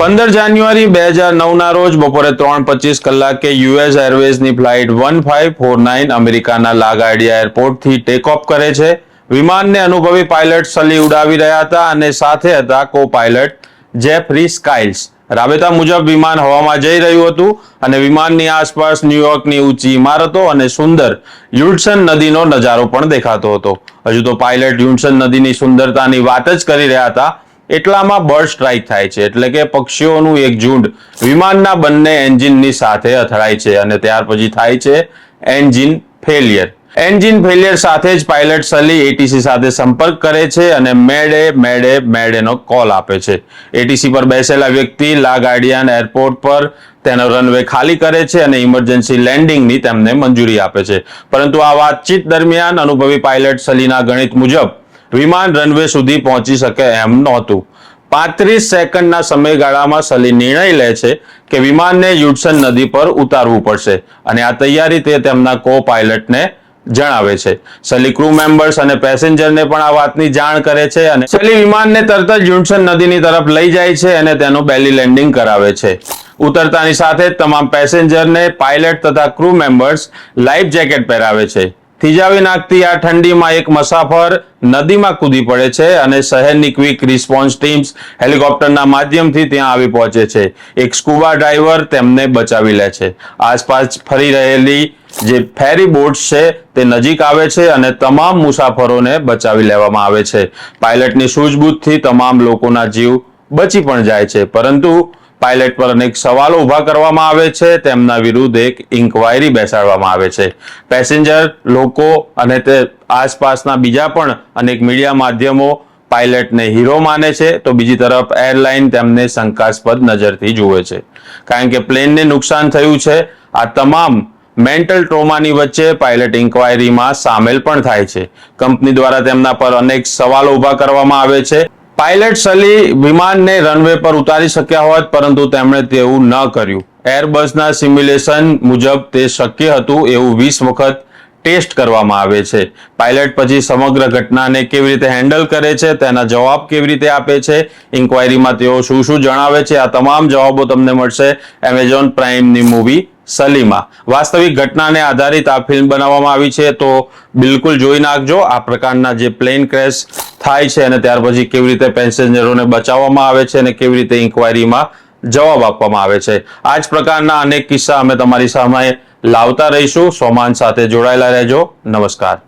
પંદર જાન્યુઆરી બે હજાર નવના રોજ બપોરે ત્રણ પચીસ કલાકે US એરવેઝની flight one five four nine અમેરિકાના લાગાડિયા એરપોર્ટથી ટેક ઓફ કરે છે. વિમાનને અનુભવી પાયલટ સલી ઉડાવી રહ્યા હતા અને સાથે હતા કો પાયલટ જેફરી સ્કાઇલ્સ. રાબેતા મુજબ વિમાન હવામાં જઈ રહ્યું હતું અને વિમાનની આસપાસ ન્યુયોર્કની ઊંચી ઇમારતો અને સુંદર યુડસન નદીનો નજારો પણ દેખાતો હતો. હજુ તો પાયલટ યુડસન નદીની સુંદરતાની વાત જ કરી રહ્યા હતા એટલામાં બર્ડ સ્ટ્રાઇક થાય છે. એટલે કે પક્ષીઓનું એક ઝુંડ વિમાનના બંને એન્જિનની સાથે અથડાય છે અને ત્યાર પછી થાય છે એન્જિન ફેલિયર. એન્જિન ફેલિયર સાથે જ પાયલટ સલી એટીસી સાથે સંપર્ક કરે છે અને મેડે મેડે, મેડેનો કોલ આપે છે. એટીસી પર બેસેલા વ્યક્તિ લા એરપોર્ટ પર તેનો રનવે ખાલી કરે છે અને ઇમરજન્સી લેન્ડિંગની તેમને મંજૂરી આપે છે. પરંતુ આ વાતચીત દરમિયાન અનુભવી પાયલટ સલીના ગણિત મુજબ વિમાન રનવે સુધી પહોંચી શકે એમ નહોતું. પાંત્રીસ સેકન્ડના સમયગાળામાં સલી નિર્ણય લે છે કે વિમાનને યુડસન નદી પર ઉતારવું પડશે અને આ તૈયારી તે તેમના કો પાયલટને જણાવે છે. સલી ક્રૂ મેમ્બર્સ અને પેસેન્જરને પણ આ વાતની જાણ કરે છે અને સલી વિમાનને તરત જ યુડસન નદીની તરફ લઈ જાય છે અને તેનું બેલી લેન્ડિંગ કરાવે છે. ઉતરતાની સાથે જ તમામ પેસેન્જરને પાયલટ તથા ક્રૂ મેમ્બર્સ લાઈફ જેકેટ પહેરાવે છે. થીજાવી નાખતી આ ઠંડીમાં એક મુસાફર નદીમાં કૂદી પડે છે અને શહેરની ક્વિક રિસ્પોન્સ ટીમ્સ હેલિકોપ્ટરના માધ્યમથી ત્યાં આવી પહોંચે છે. એક સ્કુબા ડ્રાઈવર તેમને બચાવી લે છે. આસપાસ ફરી રહેલી જે ફેરી બોટ્સ છે તે નજીક આવે છે અને તમામ મુસાફરોને બચાવી લેવામાં આવે છે. પાયલટની સૂઝબૂઝથી તમામ લોકોના જીવ બચી પણ જાય છે. પરંતુ પાયલટ પર અનેક સવાલો ઊભા કરવામાં આવે છે. તેમના વિરુદ્ધ એક ઇન્કવાયરી બેસાડવામાં આવે છે. પેસેન્જર લોકો અને તે આસપાસના બીજા પણ અનેક મીડિયા માધ્યમો પાયલટને હીરો માને છે. તો બીજી તરફ એરલાઇન તેમને શંકાસ્પદ નજરથી જુએ છે. કારણ કે પ્લેનને નુકસાન થયું છે. આ તમામ મેન્ટલ ટ્રોમાની વચ્ચે પાયલટ ઇન્કવાયરીમાં સામેલ પણ થાય છે. કંપની દ્વારા તેમના પર અનેક સવાલો ઊભા કરવામાં આવે છે. પાયલટ સલી વિમાનને રનવે પર ઉતારી શક્યા હોત, પરંતુ તેમણે તેવું ન કર્યું. એરબસના સિમ્યુલેશન મુજબ તે શક્ય હતું એવું વીસ વખત ટેસ્ટ કરવામાં આવે છે. પાયલટ પછી સમગ્ર ઘટનાને કેવી રીતે હેન્ડલ કરે છે, તેના જવાબ કેવી રીતે આપે છે ઇન્કવાયરીમાં તેઓ શું શું જણાવે છે, આ તમામ જવાબો તમને મળશે એમેઝોન પ્રાઇમની મૂવી સલીમાં. વાસ્તવિક ઘટનાને આધારિત આ ફિલ્મ બનાવવામાં આવી છે, તો બિલકુલ જોઈ નાખજો. આ પ્રકારના જે પ્લેન ક્રેશ થાય છે અને ત્યાર પછી કેવી રીતે પેસેન્જરોને બચાવવામાં આવે છે અને કેવી રીતે ઇન્કવાયરીમાં જવાબ આપવામાં આવે છે. આ જ પ્રકારના અનેક કિસ્સા અમે તમારી સામે લાવતા રહીશું. સોમાન સાથે જોડાયેલા રહેજો. નમસ્કાર.